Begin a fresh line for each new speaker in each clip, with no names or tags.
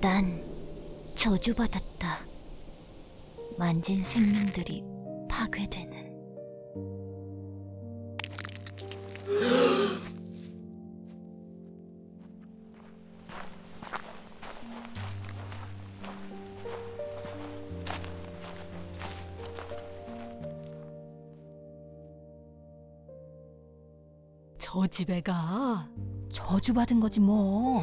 난 저주받았다. 만진 생명들이 파괴되는. 저 집에 가.
저주받은 거지 뭐.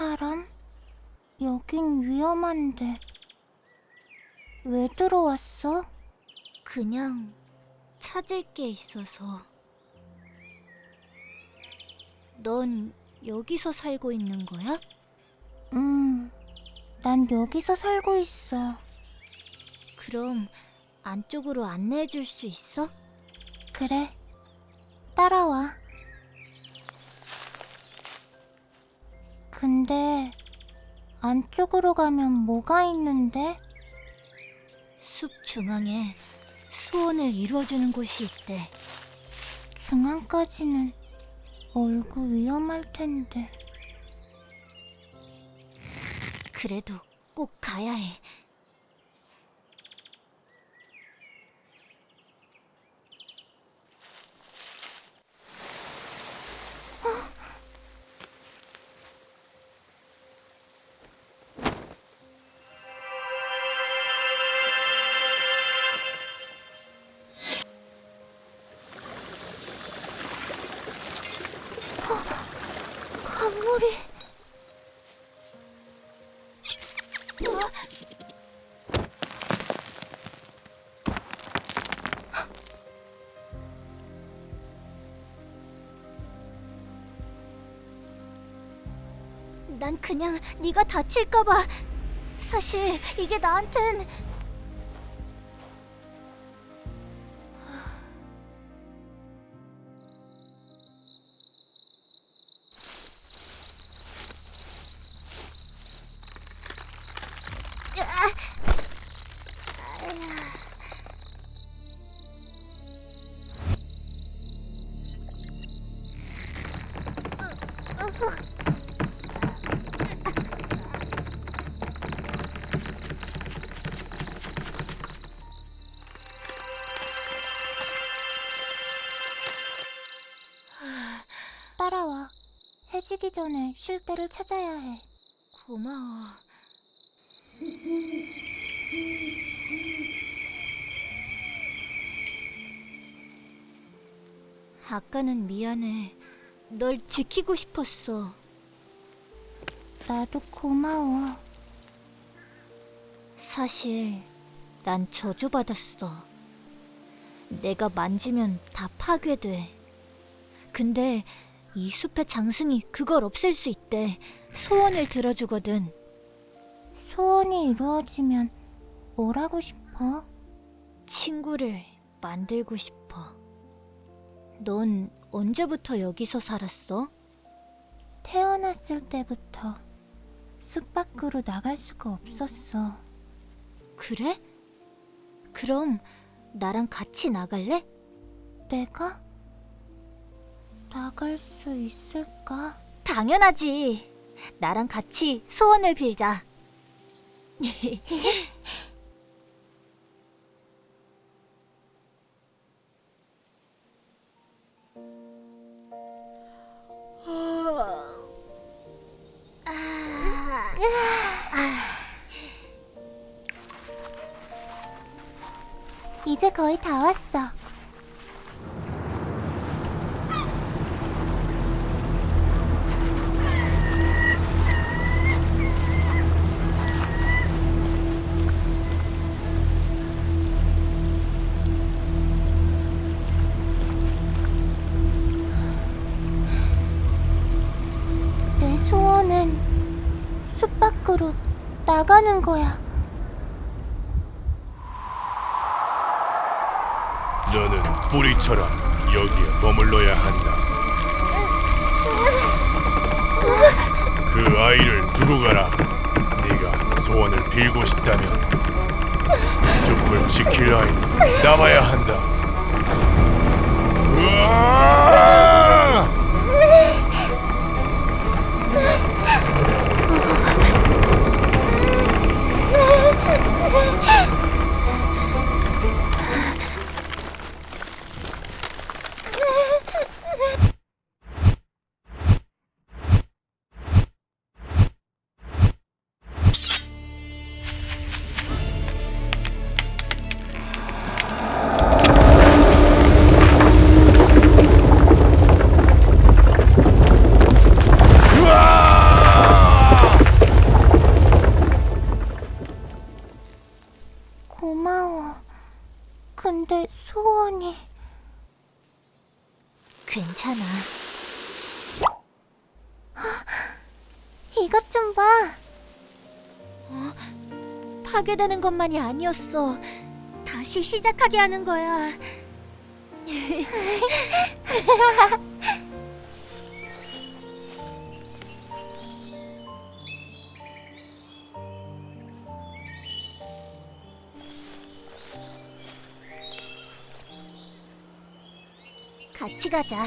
사람? 여긴 위험한데. 왜 들어왔어?
그냥 찾을 게 있어서. 넌 여기서 살고 있는 거야?
음, 난 여기서 살고 있어.
그럼 안쪽으로 안내해 줄 수 있어?
그래. 따라와. 근데 안쪽으로 가면 뭐가 있는데?
숲 중앙에 소원을 이루어주는 곳이 있대.
중앙까지는 멀고 위험할 텐데.
그래도 꼭 가야 해.
강물이
난 그냥 네가 다칠까봐. 사실 이게 나한텐
따라와. 해지기 전에 쉴 데를 찾아야 해.
고마워. 아까는 미안해. 널 지키고 싶었어.
나도 고마워.
사실 난 저주받았어. 내가 만지면 다 파괴돼. 근데 이 숲의 장승이 그걸 없앨 수 있대. 소원을 들어주거든.
소원이 이루어지면 뭘 하고 싶어?
친구를 만들고 싶어. 넌 언제부터 여기서 살았어?
태어났을 때부터 숲 밖으로 나갈 수가 없었어.
그래? 그럼 나랑 같이 나갈래?
내가 나갈 수 있을까?
당연하지. 나랑 같이 소원을 빌자.
이제 거의 다 왔어. 하는 거야?
너는 뿌리처럼 여기에 머물러야 한다. 그 아이를 두고 가라. 네가 소원을 빌고 싶다면 숲을 지킬 아이는 남아야 한다. 으아!
근데 소원이
괜찮아.
이것 좀 봐.
파괴되는 것만이 아니었어. 다시 시작하게 하는 거야. 같이 가자.